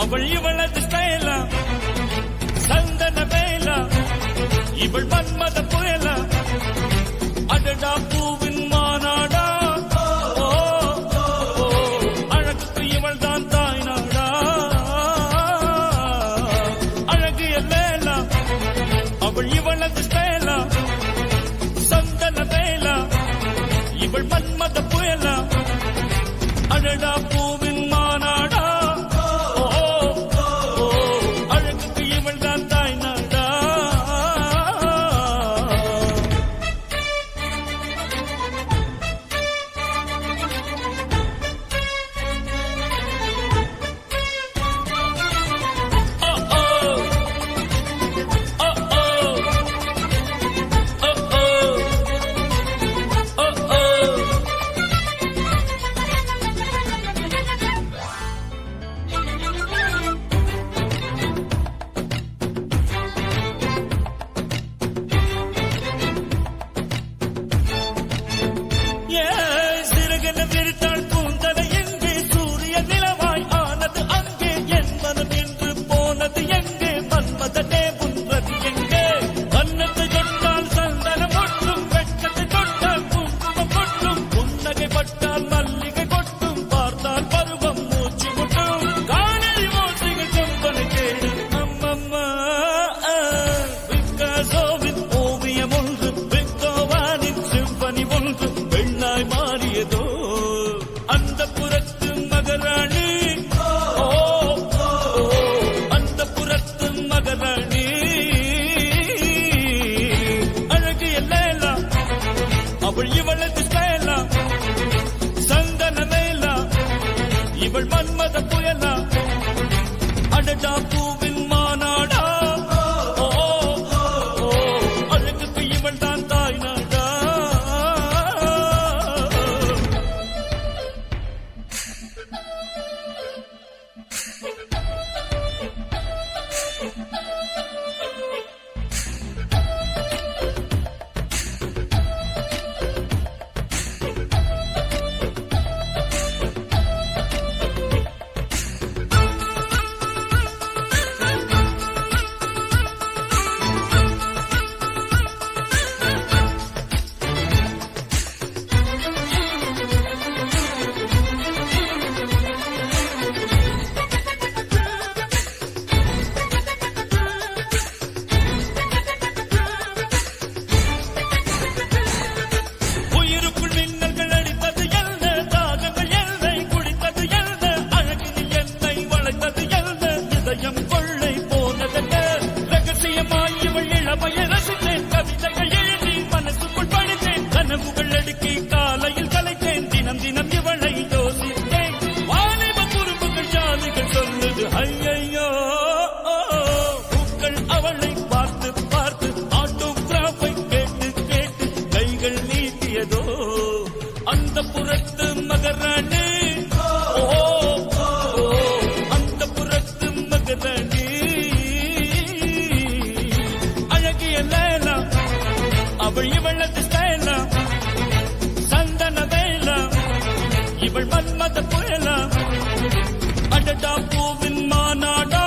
அவள் இவளது ஸ்டைலா சந்தன வேலா? இவள் மன்மத புயலா? அடடா பூவின் மாநாடா அழகுக்கு இவள் தான் தாய் நாடா அழகு எல்லேலா அவள் இவளது ஸ்டைலா சந்தன வேலா? இவள் மன்மத புயலா? அடடா மகளாய் மாறியதோ? அந்த புறத்து மகராணி. அந்த புறத்து மகராணி. அழகு எல்லாம்? அவள் இவளது ஸ்டைலா சந்தன மேலா இவள் மன்மத புயலா? அடடா பூவில் வாழ்க்கையோ பூக்கள் அவளை பார்த்து பார்த்து ஆட்டோகிராஃபை கேட்டு கேட்டு கைகள் நீட்டியதோ? அந்த புறத்து மகராணி. அந்த புறத்து மகராணி. அழகிய லேலா அவள் இவளது இவள் மன்மத புயலா அடடா பூவின் மாநாட